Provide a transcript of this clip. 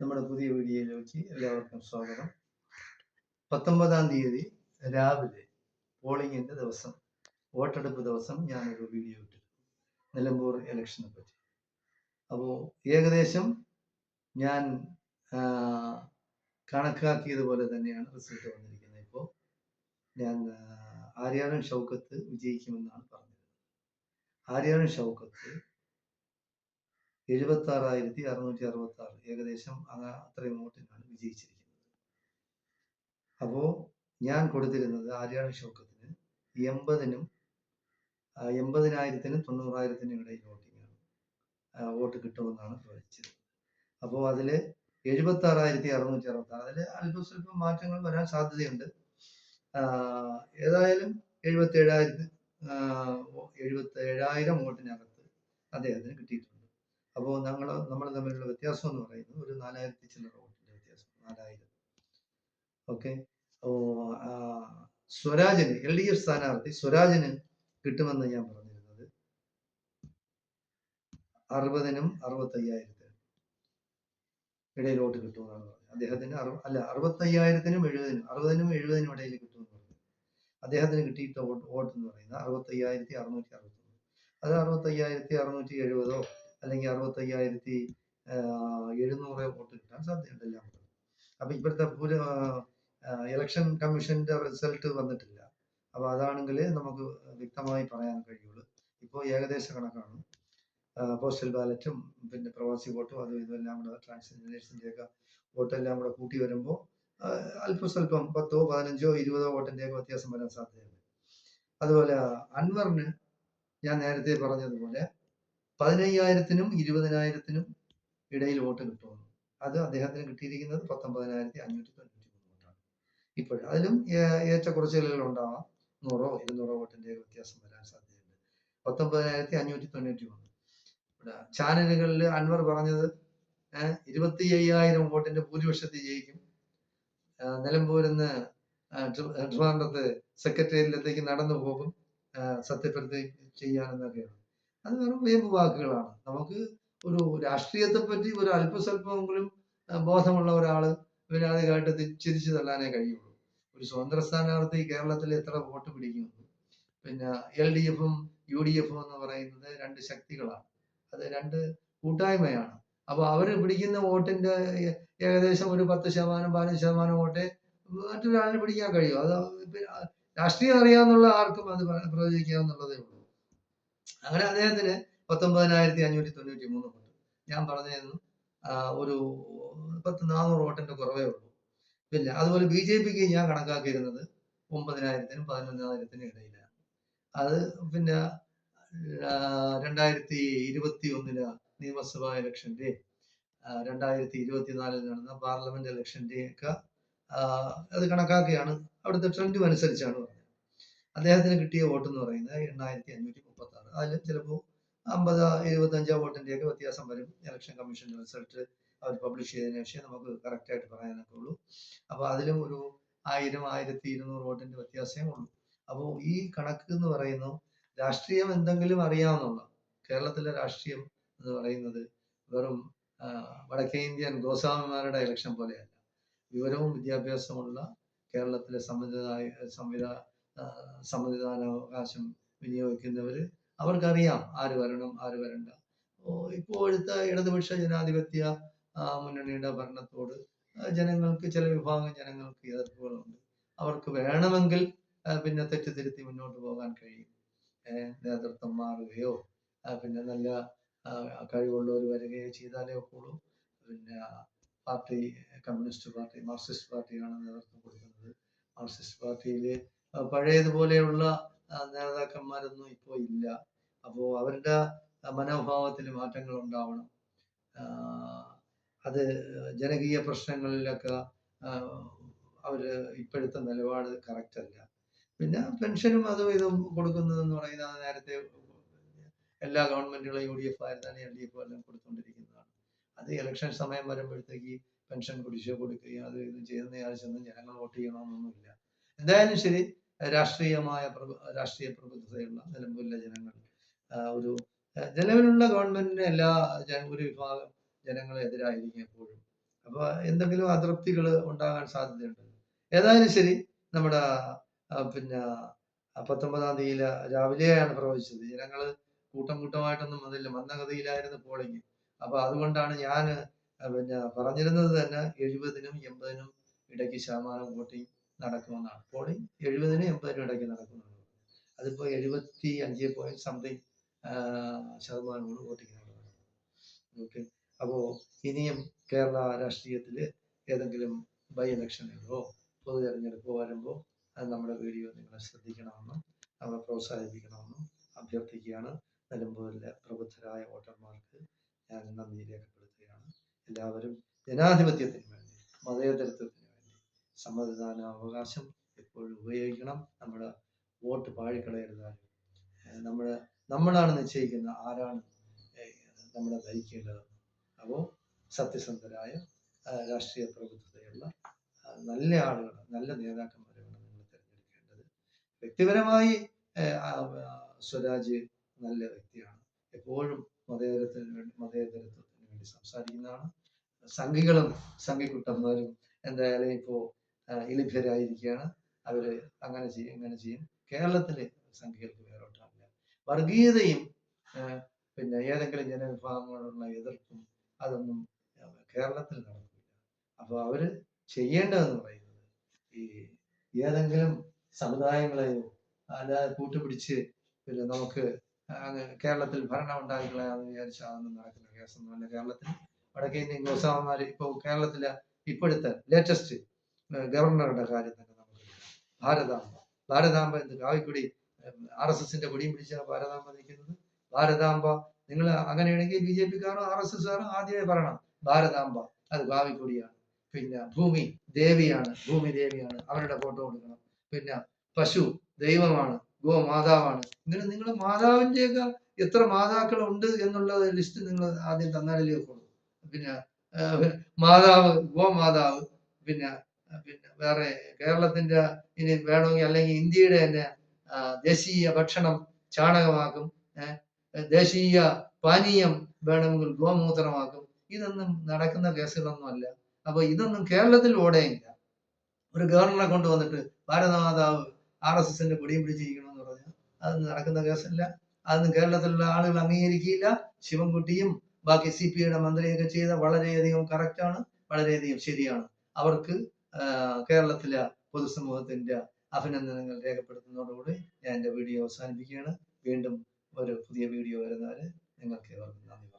നമ്മുടെ പുതിയ വീഡിയോയിലേക്ക് എല്ലാവർക്കും സ്വാഗതം. പത്തൊമ്പതാം തീയതി രാവിലെ പോളിംഗിന്റെ ദിവസം വോട്ടെടുപ്പ് ദിവസം ഞാനൊരു വീഡിയോ ഇട്ടു. നിലമ്പൂർ ഇലക്ഷനെ പറ്റി. അപ്പോൾ ഏകദേശം ഞാൻ കണക്കാക്കിയതുപോലെ തന്നെയാണ് റിസൾട്ട് വന്നിരിക്കുന്നത്. ഇപ്പോൾ ഞാൻ ആര്യാടൻ ഷൗക്കത്ത് വിജയിക്കുമെന്നാണ് പറഞ്ഞത് ആര്യാടൻ ഷൗക്കത്ത് എഴുപത്തി ആറായിരത്തി അറുന്നൂറ്റി അറുപത്തി ആറ് ഏകദേശം അത്രയും വോട്ടിനാണ് വിജയിച്ചിരിക്കുന്നത്. അപ്പോൾ ഞാൻ കൊടുത്തിരുന്നത് ആര്യാടൻ ഷൗക്കത്തിന് എൺപതിനും എൺപതിനായിരത്തിനും തൊണ്ണൂറായിരത്തിനും ഇടയിൽ വോട്ടിങ്ങാണ്. വോട്ട് കിട്ടുമെന്നാണ് പ്രവചിച്ചത്. അപ്പോൾ അതിൽ എഴുപത്തി ആറായിരത്തി അറുന്നൂറ്റി അറുപത്തി ആറ് അതിൽ അല്പം സ്വല്പം മാറ്റങ്ങൾ വരാൻ സാധ്യതയുണ്ട്. ഏതായാലും എഴുപത്തി ഏഴായിരത്തി എഴുപത്തി ഏഴായിരം വോട്ടിനകത്ത് അദ്ദേഹത്തിന് കിട്ടിയിട്ടുണ്ട്. അപ്പോൾ ഞങ്ങൾ നമ്മൾ തമ്മിലുള്ള വ്യത്യാസം എന്ന് പറയുന്നത് ഒരു നാലായിരത്തി ചില്ലറ വോട്ടിന്റെ വ്യത്യാസം നാലായിരം. ഓക്കെ? സ്വരാജിന് എൽ ഡി എഫ് സ്ഥാനാർത്ഥി സ്വരാജിന് കിട്ടുമെന്ന് ഞാൻ പറഞ്ഞിരുന്നത് അറുപതിനും അറുപത്തയ്യായിരത്തിനും ഇടയിൽ വോട്ട് കിട്ടുമെന്നാണ് പറഞ്ഞത്. അദ്ദേഹത്തിന് അറു അല്ല അറുപത്തയ്യായിരത്തിനും എഴുപതിനും അറുപതിനും എഴുപതിനും ഇടയിൽ കിട്ടുമെന്ന് പറഞ്ഞു അദ്ദേഹത്തിന് കിട്ടിയിട്ട വോട്ട് വോട്ട് എന്ന് പറയുന്നത് അറുപത്തയ്യായിരത്തി അറുന്നൂറ്റി അറുപത്തൊന്ന്. അത് അറുപത്തയ്യായിരത്തി അറുന്നൂറ്റി എഴുപതോ അല്ലെങ്കിൽ അറുപത്തയ്യായിരത്തി എഴുന്നൂറ് വോട്ട് കിട്ടാൻ സാധ്യതയുണ്ട് എല്ലാം അപ്പൊ ഇപ്പോഴത്തെ പുര ഇലക്ഷൻ കമ്മീഷന്റെ റിസൾട്ട് വന്നിട്ടില്ല. അപ്പൊ അതാണെങ്കിൽ നമുക്ക് വ്യക്തമായി പറയാൻ കഴിയുള്ളൂ. ഇപ്പോൾ ഏകദേശ കണക്കാണ്. പോസ്റ്റൽ ബാലറ്റും പിന്നെ പ്രവാസി വോട്ടും അതും ഇതും എല്ലാം കൂടെ ട്രാൻസ്ജെൻഡേഴ്സിന്റെ ഒക്കെ വോട്ടെല്ലാം കൂടെ കൂട്ടി വരുമ്പോൾ അല്പസ്വല്പം പത്തോ പതിനഞ്ചോ ഇരുപതോ വോട്ടിന്റെ ഒക്കെ വ്യത്യാസം വരാൻ സാധ്യതയുണ്ട്. അതുപോലെ അൻവറിന് ഞാൻ നേരത്തെ പറഞ്ഞതുപോലെ പതിനയ്യായിരത്തിനും ഇരുപതിനായിരത്തിനും ഇടയിൽ വോട്ട് കിട്ടുന്നു. അത് അദ്ദേഹത്തിന് കിട്ടിയിരിക്കുന്നത് പത്തൊമ്പതിനായിരത്തി അഞ്ഞൂറ്റി തൊണ്ണൂറ്റി മൂന്ന് വോട്ടാണ്. ഇപ്പോൾ അതിലും ഏറ്റക്കുറച്ചിലുകൾ ഉണ്ടാവാം. നൂറോ ഇരുന്നൂറോ വോട്ടിന്റെ വ്യത്യാസം വരാൻ സാധ്യതയുണ്ട്. പത്തൊമ്പതിനായിരത്തി അഞ്ഞൂറ്റി തൊണ്ണൂറ്റി മൂന്ന് ചാനലുകളിൽ അൻവർ പറഞ്ഞത് ഇരുപത്തി അയ്യായിരം വോട്ടിന്റെ ഭൂരിപക്ഷത്തിൽ ജയിക്കും. നിലമ്പൂരിന്ന് ട്രിവാൻഡ്രത്ത് സെക്രട്ടേറിയറ്റിലേക്ക് നടന്നു പോകും സത്യപ്രതി സത്യപ്രതിജ്ഞ ചെയ്യാനെന്നൊക്കെയാണ്. അത് വെറും വേമ്പ് വാക്കുകളാണ് നമുക്ക് ഒരു രാഷ്ട്രീയത്തെ പറ്റി ഒരു അല്പസ്വല്പമെങ്കിലും ബോധമുള്ള ഒരാൾ പിന്നെ തിരിച്ചു തള്ളാനേ കഴിയുള്ളൂ. ഒരു സ്വതന്ത്ര സ്ഥാനാർത്ഥി കേരളത്തിൽ എത്ര വോട്ട് പിടിക്കുന്നു? പിന്നെ എൽ ഡി എഫും യു ഡി എഫും എന്ന് പറയുന്നത് രണ്ട് ശക്തികളാണ്. അത് രണ്ട് കൂട്ടായ്മയാണ്. അപ്പൊ അവർ പിടിക്കുന്ന വോട്ടിന്റെ ഏകദേശം ഒരു പത്ത് ശതമാനം പതിനഞ്ച് ശതമാനം വോട്ടേ മറ്റൊരാളിന് പിടിക്കാൻ കഴിയും. അത് രാഷ്ട്രീയം അറിയാമെന്നുള്ള ആർക്കും അത് പ്ര- പ്രവചിക്കാവുന്നുള്ളതേ ഉള്ളൂ. അങ്ങനെ അദ്ദേഹത്തിന് പത്തൊമ്പതിനായിരത്തി അഞ്ഞൂറ്റി തൊണ്ണൂറ്റി മൂന്ന് വോട്ട് ഞാൻ പറഞ്ഞിരുന്നു ഒരു പത്ത് നാനൂറ് വോട്ടിന്റെ കുറവേ ഉള്ളൂ. പിന്നെ അതുപോലെ ബി ജെ പിക്ക് ഞാൻ കണക്കാക്കിയിരുന്നത് ഒമ്പതിനായിരത്തിനും പതിനൊന്നായിരത്തിനും ഇടയിലാണ്. അത് പിന്നെ രണ്ടായിരത്തി ഇരുപത്തി ഒന്നിന് നിയമസഭാ ഇലക്ഷന്റെ രണ്ടായിരത്തി ഇരുപത്തിനാലിൽ നടന്ന പാർലമെന്റ് ഇലക്ഷന്റെ ഒക്കെ അത് കണക്കാക്കിയാണ്. അവിടുത്തെ ട്രെൻഡും അനുസരിച്ചാണ് പറഞ്ഞത്. അദ്ദേഹത്തിന് കിട്ടിയ വോട്ട് എന്ന് പറയുന്നത് എണ്ണായിരത്തി അഞ്ഞൂറ്റി മുപ്പത്തി അതിൽ ചിലപ്പോൾ അമ്പത് എഴുപത്തഞ്ചോ വോട്ടിന്റെ ഒക്കെ വ്യത്യാസം വരും. ഇലക്ഷൻ കമ്മീഷന്റെ റിസൾട്ട് അവർ പബ്ലിഷ് ചെയ്തതിനു ശേഷം നമുക്ക് കറക്റ്റ് ആയിട്ട് പറയാനൊക്കെ ഉള്ളൂ. അപ്പൊ അതിലും ഒരു ആയിരം ആയിരത്തി ഇരുന്നൂറ് വോട്ടിന്റെ വ്യത്യാസമേ ഉള്ളൂ. അപ്പോൾ ഈ കണക്ക് എന്ന് പറയുന്നു രാഷ്ട്രീയം എന്തെങ്കിലും അറിയാവുന്നുള്ള കേരളത്തിലെ രാഷ്ട്രീയം എന്ന് പറയുന്നത് വെറും വടക്കേ ഇന്ത്യൻ ഗോസ്വാമിമാരുടെ ഇലക്ഷൻ പോലെയല്ല. വിവരവും വിദ്യാഭ്യാസമുള്ള കേരളത്തിലെ സമ്മതിദായ സംവിധാ സമ്മതിദാനാവകാശം വിനിയോഗിക്കുന്നവര് അവർക്കറിയാം ആര് വരണം ആര് വരണ്ട. ഇപ്പോഴത്തെ ഇടതുപക്ഷ ജനാധിപത്യ മുന്നണിയുടെ ഭരണത്തോട് ജനങ്ങൾക്ക് ചില വിഭാഗം ജനങ്ങൾക്ക് എതിർപ്പുകളുണ്ട്. അവർക്ക് വേണമെങ്കിൽ പിന്നെ തെറ്റിദ്ധരുത്തി മുന്നോട്ട് പോകാൻ കഴിയും. നേതൃത്വം മാറുകയോ പിന്നെ നല്ല കഴിവുള്ളവർ വരികയോ ചെയ്താലേ ഒക്കുള്ളൂ. പിന്നെ പാർട്ടി കമ്മ്യൂണിസ്റ്റ് പാർട്ടി മാർക്സിസ്റ്റ് പാർട്ടിയാണ് നേതൃത്വം കൊടുക്കുന്നത്. മാർക്സിസ്റ്റ് പാർട്ടിയിൽ പഴയതുപോലെയുള്ള നേതാക്കന്മാരൊന്നും ഇപ്പോൾ ഇല്ല. അപ്പോൾ അവരുടെ മനോഭാവത്തിൽ മാറ്റങ്ങൾ ഉണ്ടാവണം അത് ജനകീയ പ്രശ്നങ്ങളിലൊക്കെ അവർ ഇപ്പോഴത്തെ നിലപാട് കറക്റ്റ് അല്ല. പിന്നെ പെൻഷനും അതും ഇതും കൊടുക്കുന്നതെന്ന് പറയുന്നത് നേരത്തെ എല്ലാ ഗവൺമെന്റുകളും യു ഡി എഫ് ആയിരുന്നാലും എൽ ഡി എഫ് എല്ലാം കൊടുത്തുകൊണ്ടിരിക്കുന്നതാണ് അത് ഇലക്ഷൻ സമയം വരുമ്പോഴത്തേക്ക് പെൻഷൻ കുടിശ്ശിക കൊടുക്കുകയും അത് ഇത് ചെയ്യുന്ന ആവശ്യമൊന്നും ജനങ്ങൾ വോട്ട് ചെയ്യണമെന്നൊന്നുമില്ല എന്തായാലും ശരി രാഷ്ട്രീയമായ രാഷ്ട്രീയ പ്രബുദ്ധതയുള്ള നിലമ്പൂരിലെ ജനങ്ങൾ. ഒരു നിലവിലുള്ള ഗവൺമെന്റിന് എല്ലാ ഒരു വിഭാഗം ജനങ്ങളെതിരായിരിക്കും എപ്പോഴും അപ്പൊ എന്തെങ്കിലും അതൃപ്തികൾ ഉണ്ടാകാൻ സാധ്യതയുണ്ട്. ഏതായാലും ശരി നമ്മുടെ പിന്നെ പത്തൊമ്പതാം തീയതി രാവിലെയാണ് പ്രവചിച്ചത്. ജനങ്ങൾ കൂട്ടം കൂട്ടമായിട്ടൊന്നും വന്നില്ല. മന്ദഗതിയിലായിരുന്നു പോളിംഗ്. അപ്പൊ അതുകൊണ്ടാണ് ഞാൻ പിന്നെ പറഞ്ഞിരുന്നത് തന്നെ എഴുപതിനും എൺപതിനും ഇടയ്ക്ക് ശതമാനം വോട്ടിംഗ് നടക്കുമെന്നാണ്. പോളിംഗ് എഴുപതിനും എൺപതിനും ഇടയ്ക്ക് നടക്കുമെന്നാണ് അതിപ്പോ എഴുപത്തി അഞ്ച് പോയിന്റ് സംതിങ് ശതമാനമാണ് വോട്ടിംഗ് ഓക്കെ അപ്പോ ഇനിയും കേരള രാഷ്ട്രീയത്തിൽ ഏതെങ്കിലും ബൈ ഇലക്ഷനുകളോ പൊതു തെരഞ്ഞെടുപ്പോ വരുമ്പോൾ അത് നമ്മുടെ വീഡിയോ നിങ്ങൾ ശ്രദ്ധിക്കണമെന്നും നമ്മളെ പ്രോത്സാഹിപ്പിക്കണമെന്നും അഭ്യർത്ഥിക്കുകയാണ്. നിലമ്പൂരിലെ പ്രബുദ്ധരായ വോട്ടർമാർക്ക് ഞാൻ നന്ദി രേഖപ്പെടുത്തുകയാണ്. എല്ലാവരും ജനാധിപത്യത്തിന് വേണ്ടി മതേതരത്വത്തിന് സമ്മതിദാന അവകാശം എപ്പോഴും ഉപയോഗിക്കണം. നമ്മുടെ വോട്ട് പാഴിക്കളയരുത്. നമ്മൾ നമ്മളാണ് നിശ്ചയിക്കുന്ന ആരാണ് നമ്മളെ ഭരിക്കേണ്ടത് അപ്പോൾ സത്യസന്ധരായ രാഷ്ട്രീയ പ്രബുദ്ധതയുള്ള നല്ല ആളുകൾ നല്ല നേതാക്കന്മാരെയാണ് നമ്മൾ തിരഞ്ഞെടുക്കേണ്ടത്. വ്യക്തിപരമായി സ്വരാജ് നല്ല വ്യക്തിയാണ്. എപ്പോഴും മതേതരത്തിന് വേണ്ടി മതേതരത്വത്തിന് വേണ്ടി സംസാരിക്കുന്നതാണ്. സംഘികളും സംഘിക്കുട്ടന്മാരും എന്തായാലും ഇപ്പോ ആ, അവർ അങ്ങനെ ചെയ്യും ഇങ്ങനെ ചെയ്യും. കേരളത്തിലെ സംഖ്യകൾക്ക് വേറോട്ടാവില്ല വർഗീയതയും പിന്നെ ഏതെങ്കിലും ജനവിഭാഗങ്ങളോടുള്ള എതിർപ്പും അതൊന്നും കേരളത്തിൽ നടക്കില്ല. അപ്പോൾ അവർ ചെയ്യേണ്ടതെന്ന് പറയുന്നത് ഈ ഏതെങ്കിലും സമുദായങ്ങളെയോ അല്ലാതെ കൂട്ടുപിടിച്ച് പിന്നെ നമുക്ക് കേരളത്തിൽ ഭരണം ഉണ്ടായിക്കളയാന്ന് വിചാരിച്ചാൽ അതൊന്നും നടക്കുന്ന കേസൊന്നുമല്ല കേരളത്തിൽ വടക്കേ ഇന്ത്യൻ ഗോസ്വാമിമാര് ഇപ്പോൾ കേരളത്തിലെ ഇപ്പോഴത്തെ ലേറ്റസ്റ്റ് ഗവർണറുടെ കാര്യം തന്നെ നമുക്ക് ഭാരതാംബ. ഭാരതാംബ എന്ത് കാവിക്കുടി ആർ എസ് എസിന്റെ കൊടിയും പിടിച്ചാണ് ഭാരതാംബ നിൽക്കുന്നത്? ഭാരതാംബ നിങ്ങൾ അങ്ങനെയാണെങ്കിൽ ബി ജെ പിക്കാരും ആർ എസ് എസ്കാരും ആദ്യമേ പറയണം ഭാരതാംബ അത് കാവിക്കുടിയാണ്. പിന്നെ ഭൂമി ദേവിയാണ് ഭൂമി ദേവിയാണ് അവരുടെ ഫോട്ടോ കൊടുക്കണം. പിന്നെ പശു ദൈവമാണ് ഗോമാതാവാണ്. ഇങ്ങനെ നിങ്ങൾ മാതാവിന്റെയൊക്കെ എത്ര മാതാക്കൾ ഉണ്ട് എന്നുള്ള ലിസ്റ്റ് നിങ്ങൾ ആദ്യം തന്നാലേ കൊടുക്കും പിന്നെ മാതാവ് ഗോമാതാവ് പിന്നെ പിന്നെ വേറെ കേരളത്തിന്റെ ഇനി വേണമെങ്കിൽ അല്ലെങ്കിൽ ഇന്ത്യയുടെ തന്നെ ദേശീയ ഭക്ഷണം ചാണകമാക്കും ദേശീയ പാനീയം വേണമെങ്കിൽ ഗോമൂത്രമാക്കും. ഇതൊന്നും നടക്കുന്ന കേസുകളൊന്നും അല്ല. അപ്പൊ ഇതൊന്നും കേരളത്തിൽ ഓടേയില്ല. ഒരു ഗവർണറെ കൊണ്ടുവന്നിട്ട് ഭാരതമാതാവ് ആർ എസ് എസിന്റെ കൊടിയും പിടിച്ചിരിക്കണമെന്ന് പറഞ്ഞാൽ അതൊന്നും നടക്കുന്ന കേസല്ല. അതൊന്നും കേരളത്തിലുള്ള ആളുകൾ അംഗീകരിക്കില്ല. ശിവൻകുട്ടിയും ബാക്കി സി പി ഐയുടെ മന്ത്രിയൊക്കെ ചെയ്ത വളരെയധികം കറക്റ്റാണ് വളരെയധികം ശരിയാണ്. അവർക്ക് കേരളത്തിലെ പൊതുസമൂഹത്തിന്റെ അഭിനന്ദനങ്ങൾ രേഖപ്പെടുത്തുന്നതോടുകൂടി ഞാൻ എന്റെ വീഡിയോ അവസാനിപ്പിക്കുകയാണ്. വീണ്ടും ഒരു പുതിയ വീഡിയോ വരുന്നവരെ നിങ്ങൾക്ക് നന്ദി.